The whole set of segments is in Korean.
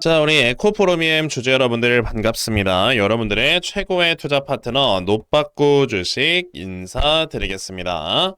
자, 우리 에코프로미엠 주주 여러분들 반갑습니다. 여러분들의 최고의 투자 파트너 노빠꾸 주식 인사드리겠습니다.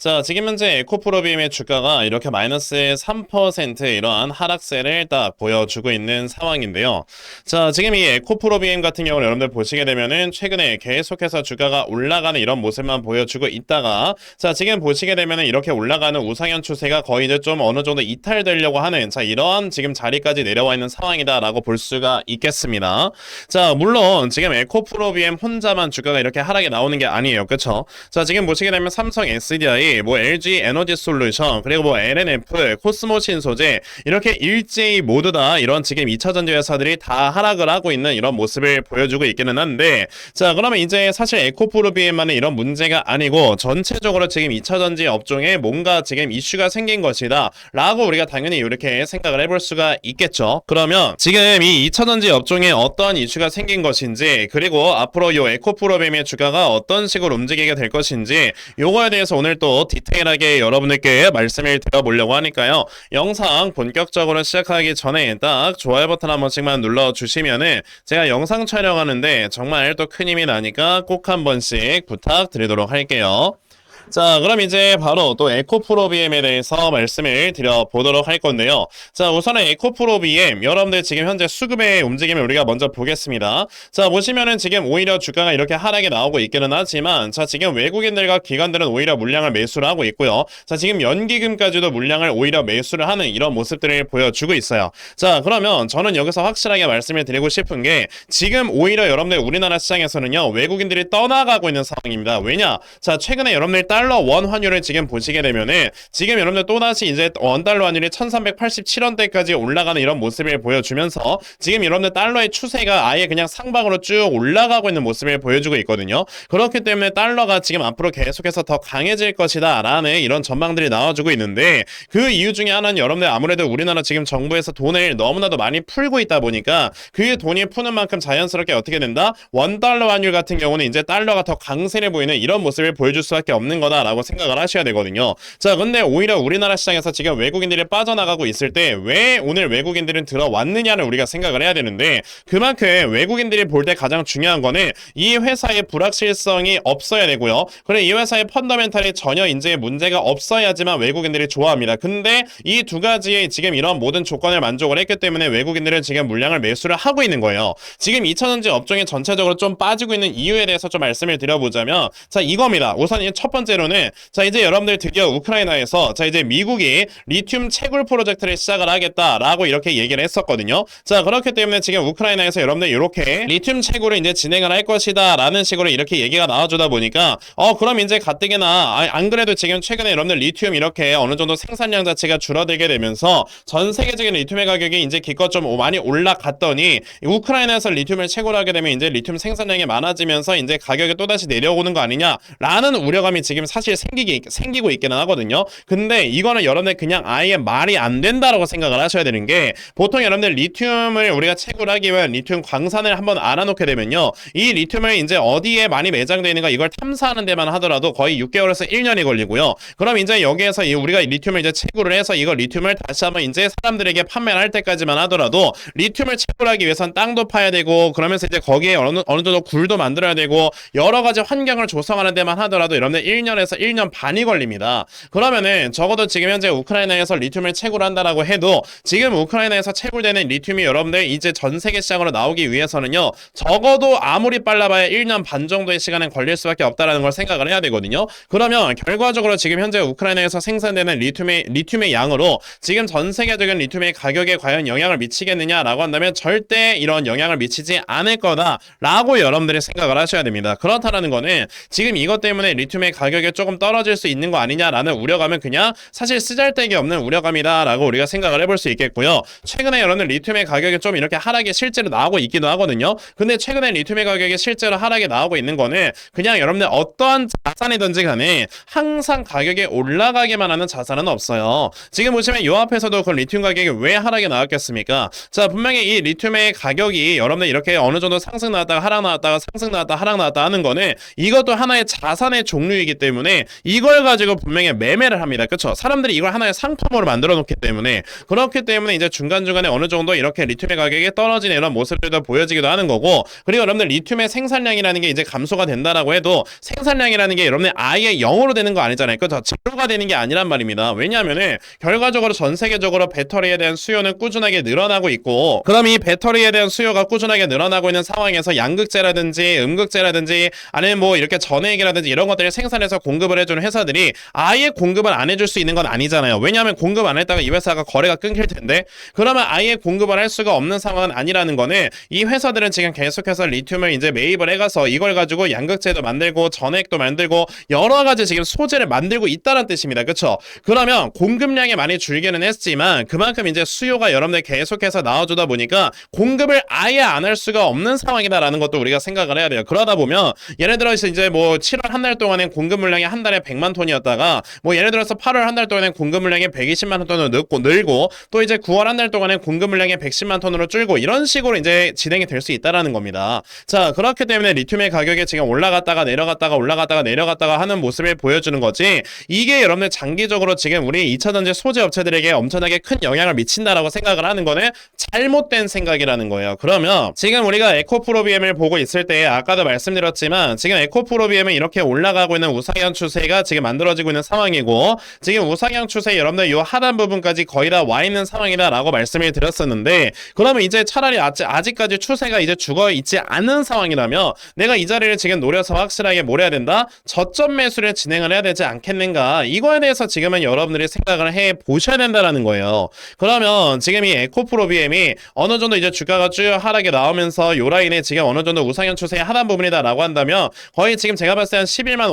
자, 지금 현재 에코프로비엠의 주가가 이렇게 마이너스 3% 이러한 하락세를 딱 보여주고 있는 상황인데요. 자, 지금 이 에코프로비엠 같은 경우는 여러분들 보시게 되면은 최근에 계속해서 주가가 올라가는 이런 모습만 보여주고 있다가 자, 지금 보시게 되면은 이렇게 올라가는 우상현 추세가 거의 이제 좀 어느 정도 이탈되려고 하는 자, 이러한 지금 자리까지 내려와 있는 상황이다라고 볼 수가 있겠습니다. 자, 물론 지금 에코프로비엠 혼자만 주가가 이렇게 하락이 나오는 게 아니에요. 그쵸? 자, 지금 보시게 되면 삼성 SDI, 뭐 LG 에너지 솔루션, 그리고 뭐 LNF, 코스모 신소재 이렇게 일제히 모두 다 이런 지금 2차 전지 회사들이 다 하락을 하고 있는 이런 모습을 보여주고 있기는 한데 자, 그러면 이제 사실 에코프로비엠만의 이런 문제가 아니고 전체적으로 지금 2차 전지 업종에 뭔가 지금 이슈가 생긴 것이다 라고 우리가 당연히 이렇게 생각을 해볼 수가 있겠죠. 그러면 지금 이 2차 전지 업종에 어떤 이슈가 생긴 것인지 그리고 앞으로 요 에코프로비엠의 주가가 어떤 식으로 움직이게 될 것인지 요거에 대해서 오늘 또 디테일하게 여러분들께 말씀을 드려보려고 하니까요. 영상 본격적으로 시작하기 전에 딱 좋아요 버튼 한 번씩만 눌러주시면은 제가 영상 촬영하는데 정말 또 큰 힘이 나니까 꼭 한 번씩 부탁드리도록 할게요. 자, 그럼 이제 바로 또 에코프로비엠에 대해서 말씀을 드려보도록 할 건데요. 자, 우선은 에코프로비엠, 여러분들 지금 현재 수급의 움직임을 우리가 먼저 보겠습니다. 자, 보시면은 지금 오히려 주가가 이렇게 하락이 나오고 있기는 하지만, 자, 지금 외국인들과 기관들은 오히려 물량을 매수를 하고 있고요. 자, 지금 연기금까지도 물량을 오히려 매수를 하는 이런 모습들을 보여주고 있어요. 자, 그러면 저는 여기서 확실하게 말씀을 드리고 싶은 게, 지금 오히려 여러분들 우리나라 시장에서는요, 외국인들이 떠나가고 있는 상황입니다. 왜냐? 자, 최근에 여러분들 달러 원 환율을 지금 보시게 되면은 지금 여러분들 또다시 이제 원 달러 환율이 1387원대까지 올라가는 이런 모습을 보여주면서 지금 여러분들 달러의 추세가 아예 그냥 상방으로 쭉 올라가고 있는 모습을 보여주고 있거든요. 그렇기 때문에 달러가 지금 앞으로 계속해서 더 강해질 것이다 라는 이런 전망들이 나와주고 있는데 그 이유 중에 하나는 여러분들 아무래도 우리나라 지금 정부에서 돈을 너무나도 많이 풀고 있다 보니까 그 돈이 푸는 만큼 자연스럽게 어떻게 된다? 원 달러 환율 같은 경우는 이제 달러가 더 강세를 보이는 이런 모습을 보여줄 수밖에 없는 거다라고 생각을 하셔야 되거든요. 자, 근데 오히려 우리나라 시장에서 지금 외국인들이 빠져나가고 있을 때 왜 오늘 외국인들은 들어왔느냐를 우리가 생각을 해야 되는데 그만큼 외국인들이 볼 때 가장 중요한 거는 이 회사의 불확실성이 없어야 되고요. 그리고 이 회사의 펀더멘탈이 전혀 이제 문제가 없어야지만 외국인들이 좋아합니다. 근데 이 두 가지의 지금 이런 모든 조건을 만족을 했기 때문에 외국인들은 지금 물량을 매수를 하고 있는 거예요. 지금 2차전지 업종이 전체적으로 좀 빠지고 있는 이유에 대해서 좀 말씀을 드려보자면 자 이겁니다. 우선 이첫 번째로 는 자 이제 여러분들 드디어 우크라이나에서 자 이제 미국이 리튬 채굴 프로젝트를 시작을 하겠다라고 이렇게 얘기를 했었거든요. 자 그렇기 때문에 지금 우크라이나에서 여러분들 이렇게 리튬 채굴을 이제 진행을 할 것이다라는 식으로 이렇게 얘기가 나와주다 보니까 어 그럼 이제 가뜩이나 아, 안 그래도 지금 최근에 여러분들 리튬 이렇게 어느 정도 생산량 자체가 줄어들게 되면서 전 세계적인 리튬의 가격이 이제 기껏 좀 많이 올라갔더니 우크라이나에서 리튬을 채굴하게 되면 이제 리튬 생산량이 많아지면서 이제 가격이 또다시 내려오는 거 아니냐라는 우려감이 지금 사실 생기기 생기고 있기는 하거든요. 근데 이거는 여러분들 그냥 아예 말이 안 된다라고 생각을 하셔야 되는 게 보통 여러분들 리튬을 우리가 채굴 하기 위한 리튬 광산을 한번 알아놓게 되면요. 이 리튬을 이제 어디에 많이 매장되어 있는가 이걸 탐사하는 데만 하더라도 거의 6개월에서 1년이 걸리고요. 그럼 이제 여기에서 이 우리가 리튬을 이제 채굴을 해서 이걸 리튬을 다시 한번 이제 사람들에게 판매를 할 때까지만 하더라도 리튬을 채굴하기 위해선 땅도 파야 되고 그러면서 이제 거기에 어느, 어느 정도 굴도 만들어야 되고 여러 가지 환경을 조성하는 데만 하더라도 여러분들 1년 에서 1년 반이 걸립니다. 그러면은 적어도 지금 현재 우크라이나에서 리튬을 채굴 한다라고 해도 지금 우크라이나에서 채굴되는 리튬이 여러분들 이제 전 세계 시장으로 나오기 위해서는요. 적어도 아무리 빨라봐야 1년 반 정도의 시간은 걸릴 수밖에 없다라는 걸 생각을 해야 되거든요. 그러면 결과적으로 지금 현재 우크라이나에서 생산되는 리튬의 리튬의 양으로 지금 전 세계적인 리튬의 가격에 과연 영향을 미치겠느냐라고 한다면 절대 이런 영향을 미치지 않을 거다라고 여러분들이 생각을 하셔야 됩니다. 그렇다라는 거는 지금 이것 때문에 리튬의 가격이 조금 떨어질 수 있는 거 아니냐라는 우려감은 그냥 사실 쓰잘데기 없는 우려감이다라고 우리가 생각을 해볼 수 있겠고요. 최근에 여러분들 리튬의 가격이 좀 이렇게 하락이 실제로 나오고 있기도 하거든요. 근데 최근에 리튬의 가격이 실제로 하락이 나오고 있는 거는 그냥 여러분들 어떠한 자산이든지 간에 항상 가격이 올라가기만 하는 자산은 없어요. 지금 보시면 요 앞에서도 그 리튬 가격이 왜 하락이 나왔겠습니까? 자 분명히 이 리튬의 가격이 여러분들 이렇게 어느 정도 상승 나왔다가 하락 나왔다가 상승 나왔다 하락 나왔다 하는 거는 이것도 하나의 자산의 종류이기 때문에 때문에 이걸 가지고 분명히 매매를 합니다. 그렇죠? 사람들이 이걸 하나의 상품으로 만들어 놓기 때문에 그렇기 때문에 이제 중간중간에 어느 정도 이렇게 리튬의 가격이 떨어지는 이런 모습들도 보여지기도 하는 거고 그리고 여러분들 리튬의 생산량이라는 게 이제 감소가 된다라고 해도 생산량이라는 게 여러분들 아예 0으로 되는 거 아니잖아요. 그렇죠? 제로가 되는 게 아니란 말입니다. 왜냐하면은 결과적으로 전 세계적으로 배터리에 대한 수요는 꾸준하게 늘어나고 있고 그럼 이 배터리에 대한 수요가 꾸준하게 늘어나고 있는 상황에서 양극재라든지 음극재라든지 아니면 뭐 이렇게 전해액이라든지 이런 것들을 생산해서 공급을 해주는 회사들이 아예 공급을 안 해줄 수 있는 건 아니잖아요. 왜냐하면 공급 안 했다가 이 회사가 거래가 끊길 텐데 그러면 아예 공급을 할 수가 없는 상황은 아니라는 거는 이 회사들은 지금 계속해서 리튬을 이제 매입을 해가서 이걸 가지고 양극재도 만들고 전액도 만들고 여러 가지 지금 소재를 만들고 있다는 뜻입니다. 그렇죠? 그러면 공급량이 많이 줄기는 했지만 그만큼 이제 수요가 여러분들 계속해서 나와주다 보니까 공급을 아예 안 할 수가 없는 상황이다라는 것도 우리가 생각을 해야 돼요. 그러다 보면 예를 들어서 이제 뭐 7월 한 달 동안에 공급 물 량이 한 달에 100만 톤이었다가 뭐 예를 들어서 8월 한 달 동안에 공급 물량이 120만 톤으로 늘고 늘고 또 이제 9월 한 달 동안에 공급 물량이 110만 톤으로 줄고 이런 식으로 이제 진행이 될 수 있다라는 겁니다. 자 그렇기 때문에 리튬의 가격이 지금 올라갔다가 내려갔다가 올라갔다가 내려갔다가 하는 모습을 보여주는 거지 이게 여러분들 장기적으로 지금 우리 2차전지 소재 업체들에게 엄청나게 큰 영향을 미친다라고 생각을 하는 거는 잘못된 생각이라는 거예요. 그러면 지금 우리가 에코프로비엠을 보고 있을 때 아까도 말씀드렸지만 지금 에코프로비엠은 이렇게 올라가고 있는 우상 향 추세가 지금 만들어지고 있는 상황이고 지금 우상향 추세 여러분들 이 하단 부분까지 거의 다 와 있는 상황이다라고 말씀을 드렸었는데 그러면 이제 차라리 아직, 아직까지 추세가 이제 죽어 있지 않은 상황이라면 내가 이 자리를 지금 노려서 확실하게 몰아야 된다? 저점 매수를 진행을 해야 되지 않겠는가? 이거에 대해서 지금은 여러분들이 생각을 해 보셔야 된다라는 거예요. 그러면 지금 이 에코프로비엠이 어느 정도 이제 주가가 쭉 하락에 나오면서 요 라인에 지금 어느 정도 우상향 추세의 하단 부분이다라고 한다면 거의 지금 제가 봤을 때 한 11만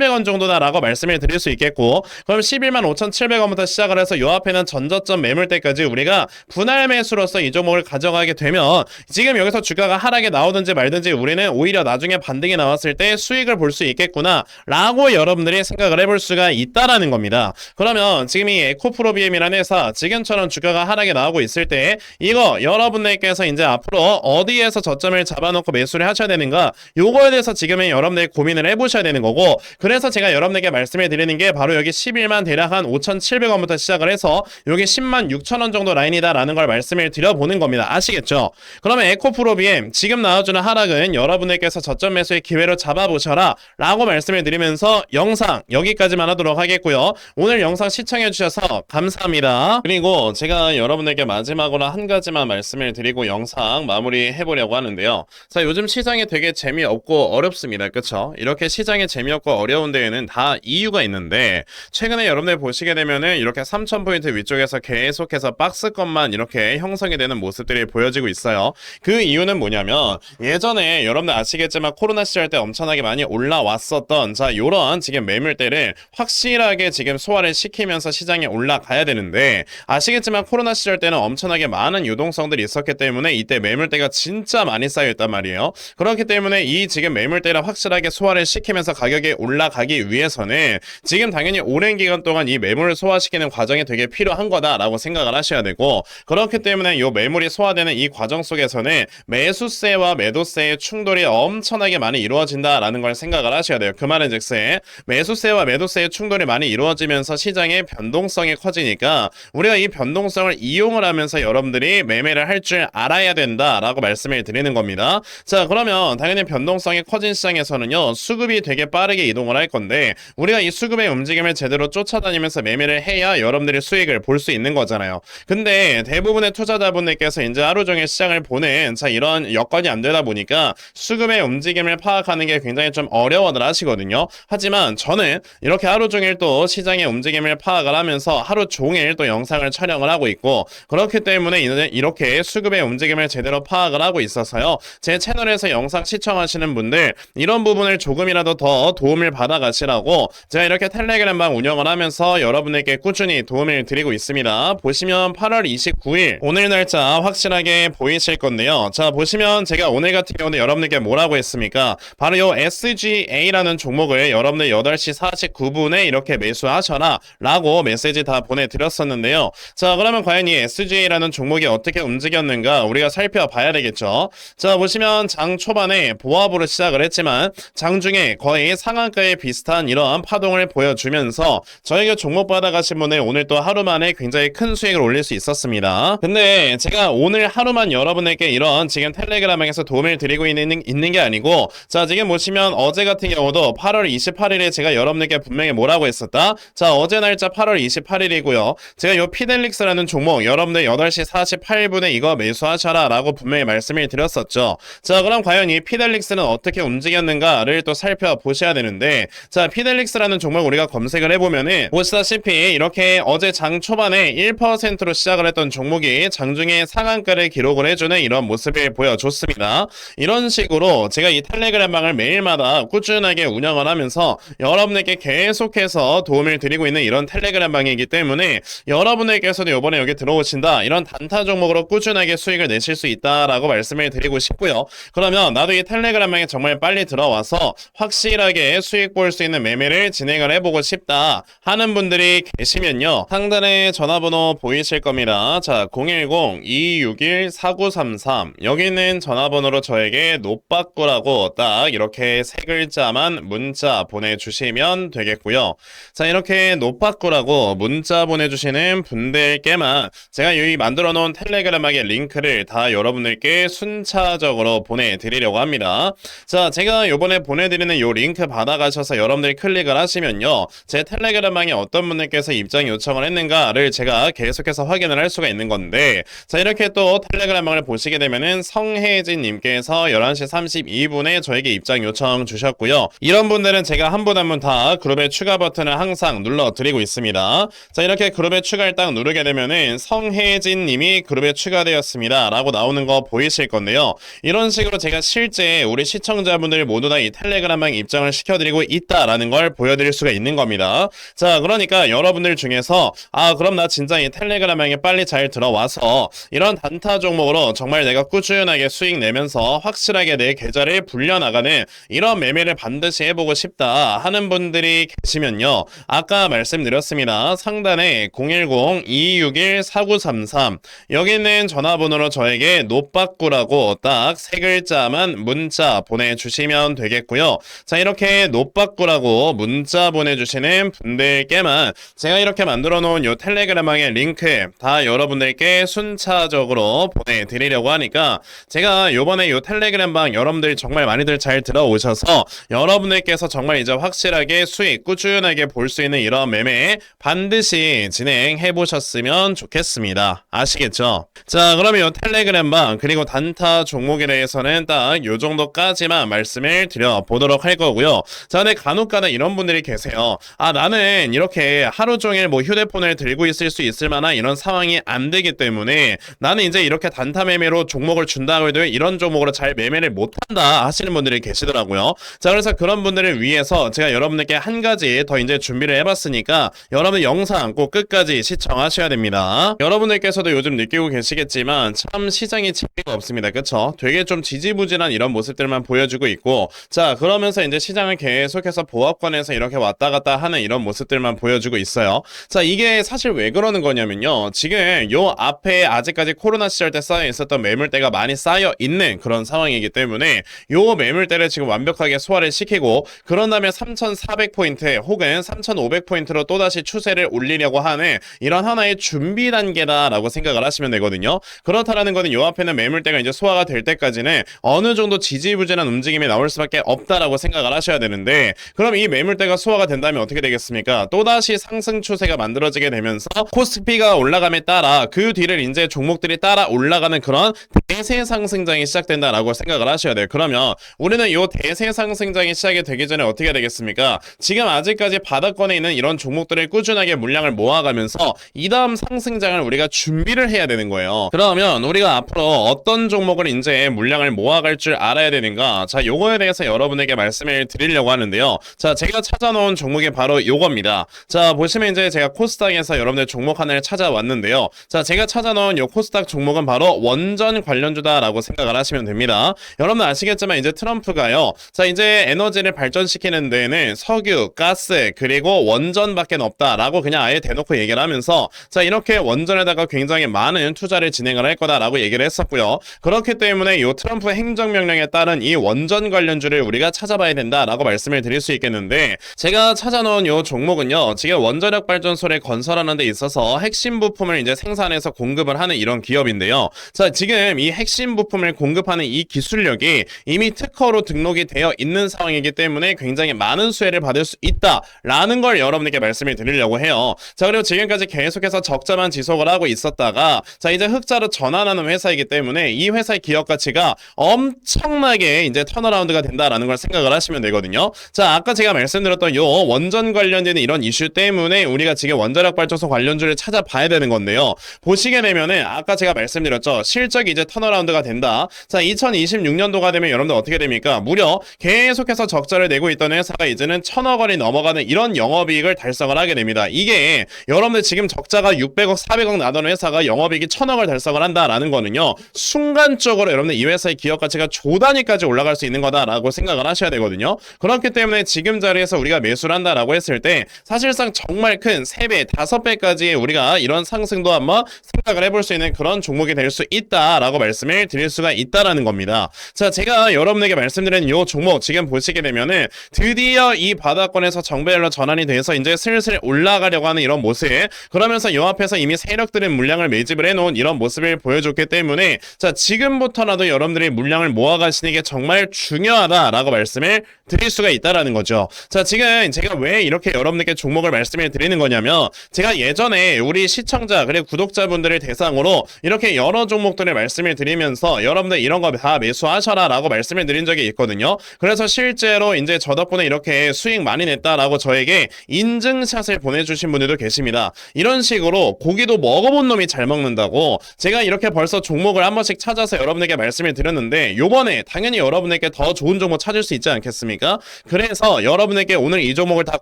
5,700원 정도다라고 말씀을 드릴 수 있겠고 그럼 11만 5,700원부터 시작을 해서 요 앞에는 전저점 매물대까지 우리가 분할 매수로서 이 종목을 가져가게 되면 지금 여기서 주가가 하락에 나오든지 말든지 우리는 오히려 나중에 반등이 나왔을 때 수익을 볼 수 있겠구나 라고 여러분들이 생각을 해볼 수가 있다라는 겁니다. 그러면 지금 이 에코프로비엠이라는 회사 지금처럼 주가가 하락에 나오고 있을 때 이거 여러분들께서 이제 앞으로 어디에서 저점을 잡아놓고 매수를 하셔야 되는가 요거에 대해서 지금은 여러분들이 고민을 해보셔야 되는 거고 그래서 제가 여러분들께 말씀해 드리는 게 바로 여기 11만 대략 한 5,700원부터 시작을 해서 여기 10만 6천원 정도 라인이다라는 걸 말씀을 드려보는 겁니다. 아시겠죠? 그러면 에코프로비엠 지금 나와주는 하락은 여러분들께서 저점 매수의 기회로 잡아보셔라 라고 말씀을 드리면서 영상 여기까지만 하도록 하겠고요. 오늘 영상 시청해 주셔서 감사합니다. 그리고 제가 여러분들께 마지막으로 한 가지만 말씀을 드리고 영상 마무리 해보려고 하는데요. 자 요즘 시장이 되게 재미없고 어렵습니다. 그쵸? 이렇게 시장이 재미없고 어 려운 데에는 다 이유가 있는데 최근에 여러분들 보시게 되면은 이렇게 3000포인트 위쪽에서 계속해서 박스권만 이렇게 형성이 되는 모습들이 보여지고 있어요. 그 이유는 뭐냐면 예전에 여러분들 아시겠지만 코로나 시절 때 엄청나게 많이 올라왔었던 자 요런 지금 매물대를 확실하게 지금 소화를 시키면서 시장에 올라가야 되는데 아시겠지만 코로나 시절 때는 엄청나게 많은 유동성들이 있었기 때문에 이때 매물대가 진짜 많이 쌓여 있단 말이에요. 그렇기 때문에 이 지금 매물대를 확실하게 소화를 시키면서 가격이 올라 가기 위해서는 지금 당연히 오랜 기간 동안 이 매물을 소화시키는 과정이 되게 필요한 거다라고 생각을 하셔야 되고 그렇기 때문에 이 매물이 소화되는 이 과정 속에서는 매수세와 매도세의 충돌이 엄청나게 많이 이루어진다라는 걸 생각을 하셔야 돼요. 그 말은 즉슨 매수세와 매도세의 충돌이 많이 이루어지면서 시장의 변동성이 커지니까 우리가 이 변동성을 이용을 하면서 여러분들이 매매를 할 줄 알아야 된다라고 말씀을 드리는 겁니다. 자 그러면 당연히 변동성이 커진 시장에서는요 수급이 되게 빠르게 이동을 할 건데 우리가 이 수급의 움직임을 제대로 쫓아다니면서 매매를 해야 여러분들이 수익을 볼 수 있는 거잖아요. 근데 대부분의 투자자분들께서 이제 하루 종일 시장을 보는 자 이런 여건이 안 되다 보니까 수급의 움직임을 파악하는 게 굉장히 좀 어려워들 하시거든요. 하지만 저는 이렇게 하루 종일 또 시장의 움직임을 파악을 하면서 하루 종일 또 영상을 촬영을 하고 있고 그렇기 때문에 이렇게 수급의 움직임을 제대로 파악을 하고 있어서요. 제 채널에서 영상 시청하시는 분들 이런 부분을 조금이라도 더 도움을 받아 가시라고 제가 이렇게 텔레그램방 운영을 하면서 여러분에게 꾸준히 도움을 드리고 있습니다. 보시면 8월 29일 오늘 날짜 확실하게 보이실 건데요. 자 보시면 제가 오늘 같은 경우는 여러분에게 뭐라고 했습니까? 바로 요 SGA라는 종목을 여러분들 8시 49분에 이렇게 매수하셔라 라고 메시지 다 보내드렸었는데요. 자 그러면 과연 이 SGA라는 종목이 어떻게 움직였는가 우리가 살펴봐야 되겠죠. 자 보시면 장 초반에 보합으로 시작을 했지만 장중에 거의 상한가에 비슷한 이러한 파동을 보여주면서 저에게 종목 받아가신 분의 오늘 또 하루 만에 굉장히 큰 수익을 올릴 수 있었습니다. 근데 제가 오늘 하루만 여러분에게 이런 지금 텔레그램에서 도움을 드리고 있는, 있는 게 아니고 자 지금 보시면 어제 같은 경우도 8월 28일에 제가 여러분에게 분명히 뭐라고 했었다? 자 어제 날짜 8월 28일이고요. 제가 요 피델릭스라는 종목 여러분들 8시 48분에 이거 매수하셔라 라고 분명히 말씀을 드렸었죠. 자 그럼 과연 이 피델릭스는 어떻게 움직였는가를 또 살펴보셔야 되는데 자 피델릭스라는 종목 우리가 검색을 해보면은 보시다시피 이렇게 어제 장 초반에 1%로 시작을 했던 종목이 장중에 상한가를 기록을 해주는 이런 모습을 보여줬습니다. 이런 식으로 제가 이 텔레그램방을 매일마다 꾸준하게 운영을 하면서 여러분에게 계속해서 도움을 드리고 있는 이런 텔레그램방이기 때문에 여러분에게서도 이번에 여기 들어오신다 이런 단타 종목으로 꾸준하게 수익을 내실 수 있다라고 말씀을 드리고 싶고요. 그러면 나도 이 텔레그램방에 정말 빨리 들어와서 확실하게 수익 볼 수 있는 매매를 진행을 해보고 싶다 하는 분들이 계시면요. 상단에 전화번호 보이실 겁니다. 자, 010-261-4933 여기 있는 전화번호로 저에게 노빠꾸라고 딱 이렇게 세 글자만 문자 보내주시면 되겠고요. 자, 이렇게 노빠꾸라고 문자 보내주시는 분들께만 제가 여기 만들어 놓은 텔레그램하게 링크를 다 여러분들께 순차적으로 보내드리려고 합니다. 자, 제가 요번에 보내드리는 요 링크 받아가 셔서 여러분들이 클릭을 하시면요. 제 텔레그램방에 어떤 분들께서 입장 요청을 했는가를 제가 계속해서 확인을 할 수가 있는 건데, 자, 이렇게 또 텔레그램방을 보시게 되면은 성혜진 님께서 11시 32분에 저에게 입장 요청 주셨고요. 이런 분들은 제가 한 분 한 분 다 그룹에 추가 버튼을 항상 눌러 드리고 있습니다. 자, 이렇게 그룹에 추가를 딱 누르게 되면은 성혜진 님이 그룹에 추가되었습니다. 라고 나오는 거 보이실 건데요. 이런 식으로 제가 실제 우리 시청자분들 모두 다 이 텔레그램방 입장을 시켜드리고 있다라는 걸 보여드릴 수가 있는 겁니다. 자, 그러니까 여러분들 중에서 아, 그럼 나 진짜 이 텔레그램방에 빨리 잘 들어와서 이런 단타 종목으로 정말 내가 꾸준하게 수익 내면서 확실하게 내 계좌를 불려나가는 이런 매매를 반드시 해보고 싶다 하는 분들이 계시면요. 아까 말씀드렸습니다. 상단에 010-261-4933 여기 있는 전화번호로 저에게 노빠꾸라고 딱 세 글자만 문자 보내주시면 되겠고요. 자 이렇게 노 빠꾸라고 문자 보내주시는 분들께만 제가 이렇게 만들어 놓은 요 텔레그램방의 링크 다 여러분들께 순차적으로 보내드리려고 하니까 제가 요번에 요 텔레그램방 여러분들 정말 많이들 잘 들어오셔서 여러분들께서 정말 이제 확실하게 수익 꾸준하게 볼 수 있는 이런 매매 반드시 진행해 보셨으면 좋겠습니다. 아시겠죠? 자 그러면 요 텔레그램방 그리고 단타 종목에 대해서는 딱 요 정도까지만 말씀을 드려 보도록 할 거고요. 자 근데 간혹가다 이런 분들이 계세요. 아 나는 이렇게 하루 종일 뭐 휴대폰을 들고 있을 수 있을 만한 이런 상황이 안 되기 때문에 나는 이제 이렇게 단타 매매로 종목을 준다고 해도 이런 종목으로 잘 매매를 못한다 하시는 분들이 계시더라고요. 자 그래서 그런 분들을 위해서 제가 여러분들께 한 가지 더 이제 준비를 해봤으니까 여러분 영상 꼭 끝까지 시청하셔야 됩니다. 여러분들께서도 요즘 느끼고 계시겠지만 참 시장이 재미가 없습니다. 그쵸? 되게 좀 지지부진한 이런 모습들만 보여주고 있고 자 그러면서 이제 시장을 계속 해서 보합권에서 이렇게 왔다 갔다 하는 이런 모습들만 보여주고 있어요. 자 이게 사실 왜 그러는 거냐면요. 지금 요 앞에 아직까지 코로나 시절 때 쌓여 있었던 매물대가 많이 쌓여 있는 그런 상황이기 때문에 요 매물대를 지금 완벽하게 소화를 시키고 그런 다음에 3,400포인트 혹은 3,500포인트로 또다시 추세를 올리려고 하는 이런 하나의 준비 단계다라고 생각을 하시면 되거든요. 그렇다라는 거는 요 앞에는 매물대가 이제 소화가 될 때까지는 어느 정도 지지부진한 움직임이 나올 수밖에 없다라고 생각을 하셔야 되는데 그럼 이 매물대가 소화가 된다면 어떻게 되겠습니까? 또다시 상승 추세가 만들어지게 되면서 코스피가 올라감에 따라 그 뒤를 이제 종목들이 따라 올라가는 그런 대세 상승장이 시작된다라고 생각을 하셔야 돼요. 그러면 우리는 요 대세 상승장이 시작이 되기 전에 어떻게 되겠습니까? 지금 아직까지 바닥권에 있는 이런 종목들을 꾸준하게 물량을 모아가면서 이 다음 상승장을 우리가 준비를 해야 되는 거예요. 그러면 우리가 앞으로 어떤 종목을 이제 물량을 모아갈 줄 알아야 되는가? 자, 요거에 대해서 여러분에게 말씀을 드리려고 하는데 요. 자, 제가 찾아놓은 종목이 바로 요겁니다. 자, 보시면 이제 제가 코스닥에서 여러분들 종목 하나를 찾아왔는데요. 자, 제가 찾아놓은 요 코스닥 종목은 바로 원전 관련주다라고 생각을 하시면 됩니다. 여러분 아시겠지만 이제 트럼프가요. 자, 이제 에너지를 발전시키는 데에는 석유, 가스, 그리고 원전밖에 없다라고 그냥 아예 대놓고 얘기를 하면서 자, 이렇게 원전에다가 굉장히 많은 투자를 진행을 할 거다라고 얘기를 했었고요. 그렇기 때문에 이 트럼프 행정명령에 따른 이 원전 관련주를 우리가 찾아봐야 된다라고 말씀을 말씀을 드릴 수 있겠는데 제가 찾아놓은 요 종목은요. 지금 원자력 발전소를 건설하는 데 있어서 핵심 부품을 이제 생산해서 공급을 하는 이런 기업인데요. 자, 지금 이 핵심 부품을 공급하는 이 기술력이 이미 특허로 등록이 되어 있는 상황이기 때문에 굉장히 많은 수혜를 받을 수 있다라는 걸 여러분에게 말씀을 드리려고 해요. 자, 그리고 지금까지 계속해서 적자만 지속을 하고 있었다가 자, 이제 흑자로 전환하는 회사이기 때문에 이 회사의 기업 가치가 엄청나게 이제 턴어라운드가 된다라는 걸 생각을 하시면 되거든요. 자, 아까 제가 말씀드렸던 요 원전 관련되는 이런 이슈 때문에 우리가 지금 원자력 발전소 관련주를 찾아봐야 되는 건데요. 보시게 되면은 아까 제가 말씀드렸죠. 실적이 이제 턴어라운드가 된다. 자, 2026년도가 되면 여러분들 어떻게 됩니까? 무려 계속해서 적자를 내고 있던 회사가 이제는 천억 원이 넘어가는 이런 영업이익을 달성을 하게 됩니다. 이게 여러분들 지금 적자가 600억, 400억 나던 회사가 영업이익이 천억을 달성을 한다라는 거는요. 순간적으로 여러분들 이 회사의 기업 가치가 조 단위까지 올라갈 수 있는 거다라고 생각을 하셔야 되거든요. 그렇기 때문에 지금 자리에서 우리가 매수를 한다라고 했을 때 사실상 정말 큰 3배, 5배까지 우리가 이런 상승도 한번 생각을 해볼 수 있는 그런 종목이 될 수 있다라고 말씀을 드릴 수가 있다라는 겁니다. 자, 제가 여러분에게 말씀드린 이 종목 지금 보시게 되면은 드디어 이 바닥권에서 정배열로 전환이 돼서 이제 슬슬 올라가려고 하는 이런 모습 그러면서 요 앞에서 이미 세력들은 물량을 매집을 해놓은 이런 모습을 보여줬기 때문에 자 지금부터라도 여러분들이 물량을 모아가시는 게 정말 중요하다라고 말씀을 드릴 수가 있다 라는 거죠. 자 지금 제가 왜 이렇게 여러분들께 종목을 말씀을 드리는 거냐면 제가 예전에 우리 시청자 그리고 구독자분들을 대상으로 이렇게 여러 종목들을 말씀을 드리면서 여러분들 이런 거 다 매수하셔라라고 말씀을 드린 적이 있거든요. 그래서 실제로 이제 저 덕분에 이렇게 수익 많이 냈다라고 저에게 인증샷을 보내주신 분들도 계십니다. 이런 식으로 고기도 먹어본 놈이 잘 먹는다고 제가 이렇게 벌써 종목을 한 번씩 찾아서 여러분에게 말씀을 드렸는데 요번에 당연히 여러분에게 더 좋은 종목 찾을 수 있지 않겠습니까? 그래서 여러분에게 오늘 이 종목을 다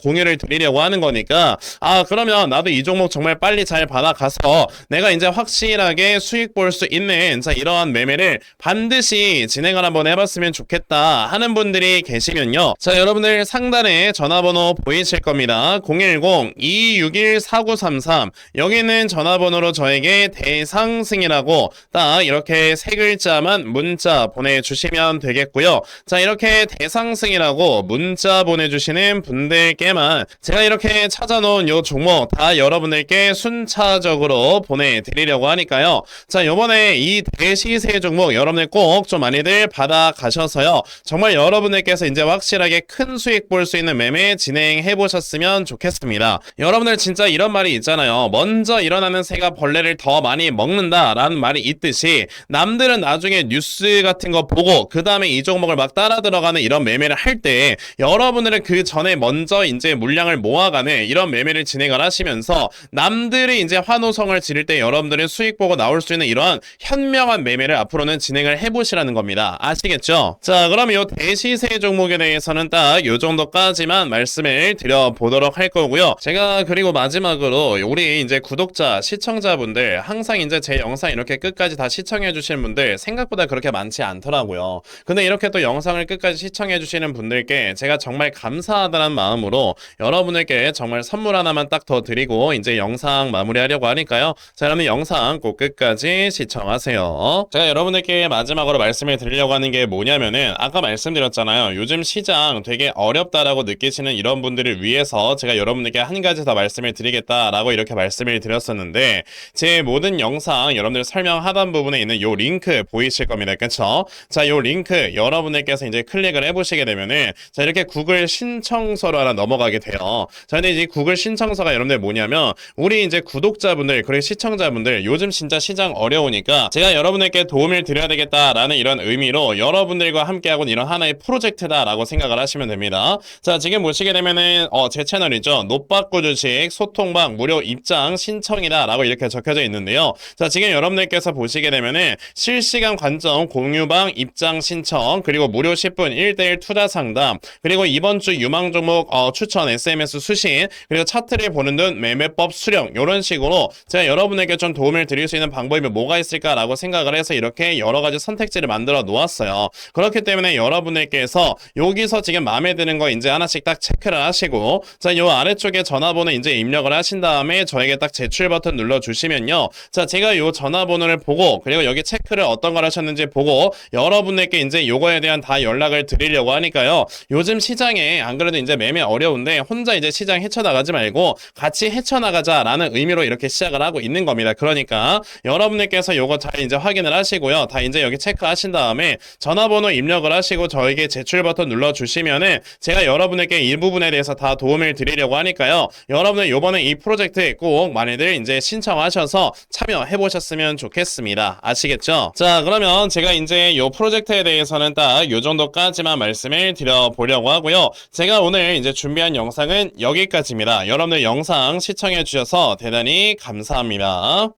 공유를 드리려고 하는 거니까 아 그러면 나도 이 종목 정말 빨리 잘 받아가서 내가 이제 확실하게 수익 볼 수 있는 자 이러한 매매를 반드시 진행을 한번 해봤으면 좋겠다 하는 분들이 계시면요. 자 여러분들 상단에 전화번호 보이실 겁니다. 010-261-4933 여기는 전화번호로 저에게 대상승이라고 딱 이렇게 세 글자만 문자 보내주시면 되겠고요. 자 이렇게 대상승이라고 문자 보내주시는 분들께만 제가 이렇게 찾아놓은 요 종목 다 여러분들께 순차적으로 보내드리려고 하니까요. 자 요번에 이 대시세 종목 여러분들 꼭 좀 많이들 받아가셔서요. 정말 여러분들께서 이제 확실하게 큰 수익 볼 수 있는 매매 진행해 보셨으면 좋겠습니다. 여러분들 진짜 이런 말이 있잖아요. 먼저 일어나는 새가 벌레를 더 많이 먹는다라는 말이 있듯이 남들은 나중에 뉴스 같은 거 보고 그 다음에 이 종목을 막 따라 들어가는 이런 매매를 할 때 여러분들은 그 전에 먼저 이제 물량을 모아가는 이런 매매를 진행을 하시면서 남들이 이제 환호성을 지를 때 여러분들은 수익 보고 나올 수 있는 이러한 현명한 매매를 앞으로는 진행을 해보시라는 겁니다. 아시겠죠? 자, 그럼 이 대시세 종목에 대해서는 딱 요 정도까지만 말씀을 드려보도록 할 거고요. 제가 그리고 마지막으로 우리 이제 구독자, 시청자분들 항상 이제 제 영상 이렇게 끝까지 다 시청해 주시는 분들 생각보다 그렇게 많지 않더라고요. 근데 이렇게 또 영상을 끝까지 시청해 주시는 분들께 제가 정말 감사하다는 마음으로 여러분에게 정말 선물 하나만 딱 더 드리고 이제 영상 마무리하려고 하니까요. 자, 여러분 영상 꼭 끝까지 시청하세요. 제가 여러분들께 마지막으로 말씀을 드리려고 하는 게 뭐냐면은 아까 말씀드렸잖아요. 요즘 시장 되게 어렵다라고 느끼시는 이런 분들을 위해서 제가 여러분들께 한 가지 더 말씀을 드리겠다라고 이렇게 말씀을 드렸었는데 제 모든 영상 여러분들 설명하던 부분에 있는 요 링크 보이실 겁니다. 그쵸? 자, 요 링크 여러분들께서 이제 클릭을 해보시게 되면은 자, 이렇게 구글 신청서로 하나 넘어가게 돼요. 자, 근데 이제 구글 신청서가 여러분들 뭐냐면 우리 이제 구독자분들 그리고 시청자분들 요즘 진짜 시장 어려우니까 제가 여러분에게 도움을 드려야 되겠다라는 이런 의미로 여러분들과 함께하고 이런 하나의 프로젝트다라고 생각을 하시면 됩니다. 자, 지금 보시게 되면은 어, 제 채널이죠. 노빠꾸 주식 소통방 무료 입장 신청이다라고 이렇게 적혀져 있는데요. 자, 지금 여러분들께서 보시게 되면은 실시간 관점 공유방 입장 신청 그리고 무료 10분 1대1 투자 상담 그리고 이번 주 유망 종목 어, 추천 SMS 수신 그리고 차트를 보는 등 매매법 수령 이런 식으로 제가 여러분에게 좀 도움을 드릴 수 있는 방법이 뭐가 있을까라고 생각을 해서 이렇게 여러 가지 선택지를 만들어 놓았어요. 그렇기 때문에 여러분들께서 여기서 지금 마음에 드는 거 이제 하나씩 딱 체크를 하시고 자, 요 아래쪽에 전화번호 이제 입력을 하신 다음에 저에게 딱 제출 버튼 눌러 주시면요. 자, 제가 요 전화번호를 보고 그리고 여기 체크를 어떤 걸 하셨는지 보고 여러분에게 이제 요거에 대한 다 연락을 드리려고 하니까요. 요즘 시장에 안 그래도 이제 매매 어려운데 혼자 이제 시장 헤쳐나가지 말고 같이 헤쳐나가자라는 의미로 이렇게 시작을 하고 있는 겁니다. 그러니까 여러분들께서 요거 잘 이제 확인을 하시고요. 다 이제 여기 체크하신 다음에 전화번호 입력을 하시고 저에게 제출 버튼 눌러주시면은 제가 여러분에게 이 부분에 대해서 다 도움을 드리려고 하니까요. 여러분들 요번에 이 프로젝트에 꼭 많이들 이제 신청하셔서 참여해 보셨으면 좋겠습니다. 아시겠죠? 자, 그러면 제가 이제 요 프로젝트에 대해서는 딱 요 정도까지만 말씀을 드려 보려고 하고요. 제가 오늘 이제 준비한 영상은 여기까지입니다. 여러분들 영상 시청해 주셔서 대단히 감사합니다.